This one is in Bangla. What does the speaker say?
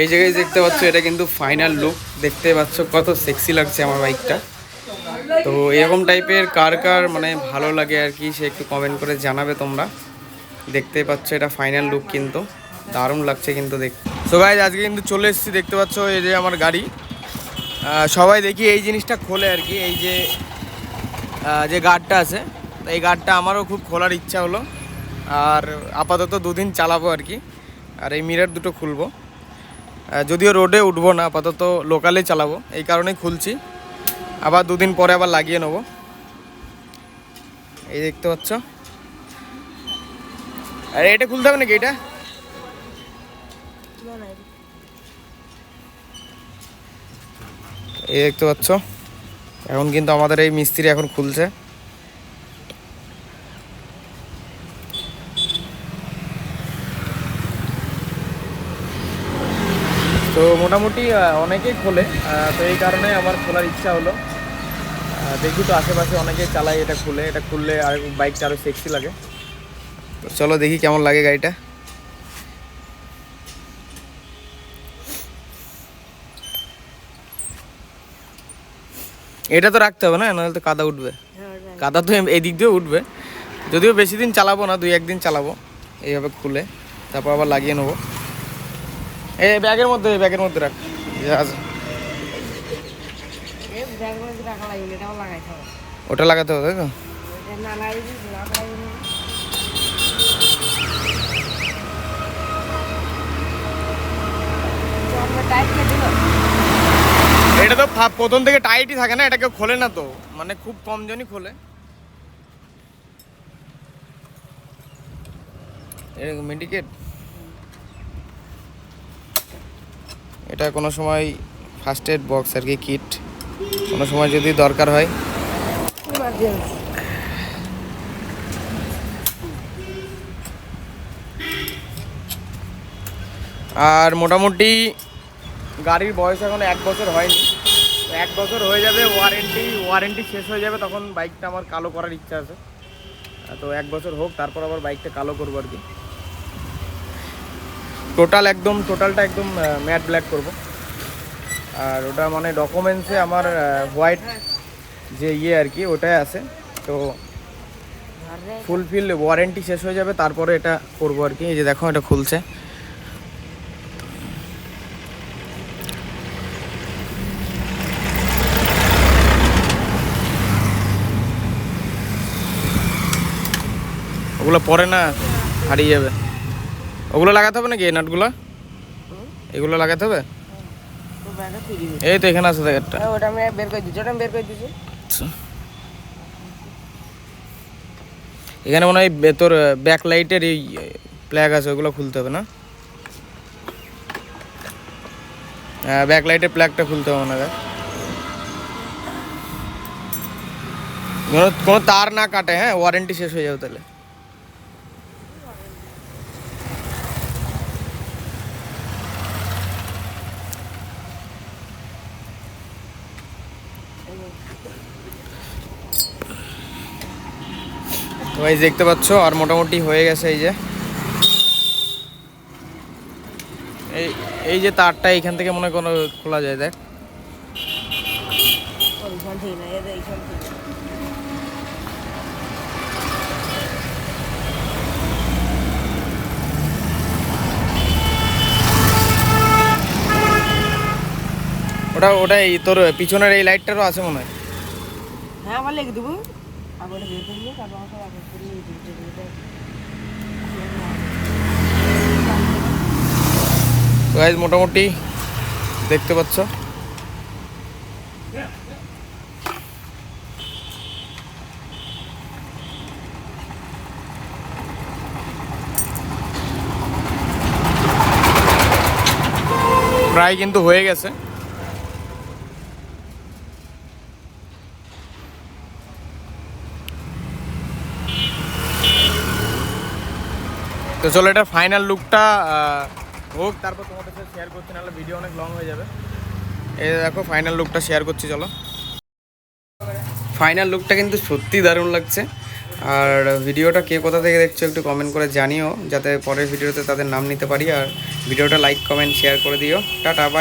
এই জায়গায় দেখতে পাচ্ছ, এটা কিন্তু ফাইনাল লুক দেখতে পাচ্ছ, কত সেক্সি লাগছে আমার বাইকটা তো এরকম টাইপের কার কার মানে ভালো লাগে আর কি, সে একটু কমেন্ট করে জানাবে তোমরা। দেখতে পাচ্ছ, এটা ফাইনাল লুক কিন্তু। দারুণ লাগছে কিন্তু দেখ সো গাইজ আজকে কিন্তু চলে এসেছি, দেখতে পাচ্ছ, এই যে আমার গাড়ি। সবাই দেখি এই জিনিসটা খোলে আর কি, এই যে যে গার্ডটা আছে। তো এই গার্ডটা আমারও খুব খোলার ইচ্ছা হলো। আর আপাতত দুদিন চালাবো আর কি। আর এই মিরার দুটো খুলবো। যদিও রোডে উঠবো না, আপাতত লোকালে চালাবো। এই কারণেই খুলছি। আবার দুদিন পরে আবার লাগিয়ে নেব। এই দেখতে পাচ্ছ। আরে, এটা খুলতে হবে নাকি এটা? এই দেখতে পাচ্ছ। এখন কিন্তু আমাদের এই মিস্ত্রি এখন খুলছে। তো মোটামুটি অনেকেই খোলে। তো এই কারণে আমার খোলার ইচ্ছা হলো। দেখি তো আশেপাশে অনেকেই চালাই এটা খুলে এটা খুললে আর বাইকটা আরও সেক্সি লাগে। তো চলো দেখি কেমন লাগে গাড়িটা। এটা তো রাখতে হবে না নাহলে তো কাদা উঠবে। কাদা তো এই দিক দিয়ে উঠবে। যদিও বেশি দিন চালাবো না দুই একদিন চালাবো। এইভাবে খুলে তারপর আবার লাগিয়ে নেব। এই ব্যাগের মধ্যে ব্যাগের মধ্যে রাখ। ওটা লাগাতে হবে তাই তো? এটা তো প্রথম থেকে টাইটই থাকে না এটা কেউ খোলে না তো। মানে খুব কম জনই খোলে। এরকম মেডিকেট এটা কোনো সময় ফার্স্ট এড বক্স আর কি কিট কোনো সময় যদি দরকার হয়। আর মোটামুটি গাড়ির বয়স এখন এক বছর হয়নি। এক বছর হয়ে যাবে ওয়ারেন্টি ওয়ারেন্টি শেষ হয়ে যাবে, তখন বাইকটা আমার কালো করার ইচ্ছা আছে। তো এক বছর হোক, তারপর আবার বাইকটা কালো করব আর কি। টোটাল একদম টোটালটা একদম ম্যাট ব্ল্যাক করব। আর ওটা মানে ডকুমেন্টসে আমার হোয়াইট যে ইয়ে আর কি, ওটাই আছে। তো ফুলফিল ওয়ারেন্টি শেষ হয়ে যাবে, তারপরে এটা করব আর কি। এই যে দেখো, এটা খুলছে। ওগুলো পরে না, হারিয়ে যাবে। ওগুলো লাগাতে হবে নাকি এই নাটগুলো? এগুলো লাগাতে হবে? এই তো এখানে আছে ওটা আমি বের করে দিচ্ছি ওটা আমি বের করে দিচ্ছি। আচ্ছা। এখানে মনে হয় তোর ব্যাক লাইটের এই প্ল্যাগ আছে ওগুলো খুলতে হবে না? হ্যাঁ ব্যাক লাইটের প্ল্যাগটা খুলতে হবে না দেখ কোনো কোনো তার না কাটে হ্যাঁ ওয়ারেন্টি শেষ হয়ে যাবে তাহলে। এই দেখতে পাচ্ছ, আর মোটামুটি হয়ে গেছে এই যে। এই এই যে তারটা এইখান থেকে মনে কোনো খোলা যায়, দেখ। ওটা ওটা তোর, পিছনের এই লাইটটারও আছে মনে হয়। হ্যাঁ আমার লিখে দেবো। তো মোটামুটি দেখতে পাচ্ছ। প্রায় কিন্তু হয়ে গেছে। তো চলো, এটা ফাইনাল লুকটা হোক, তারপর তোমাদের সাথে শেয়ার করছি, নাহলে ভিডিও অনেক লং হয়ে যাবে। এই দেখো ফাইনাল লুকটা শেয়ার করছি, চলো। ফাইনাল লুকটা কিন্তু সত্যি দারুণ লাগছে। আর ভিডিওটা কে কোথা থেকে দেখছ একটু কমেন্ট করে জানিও, যাতে পরের ভিডিওতে তাদের নাম নিতে পারি। আর ভিডিওটা লাইক কমেন্ট শেয়ার করে দিও। Tata bye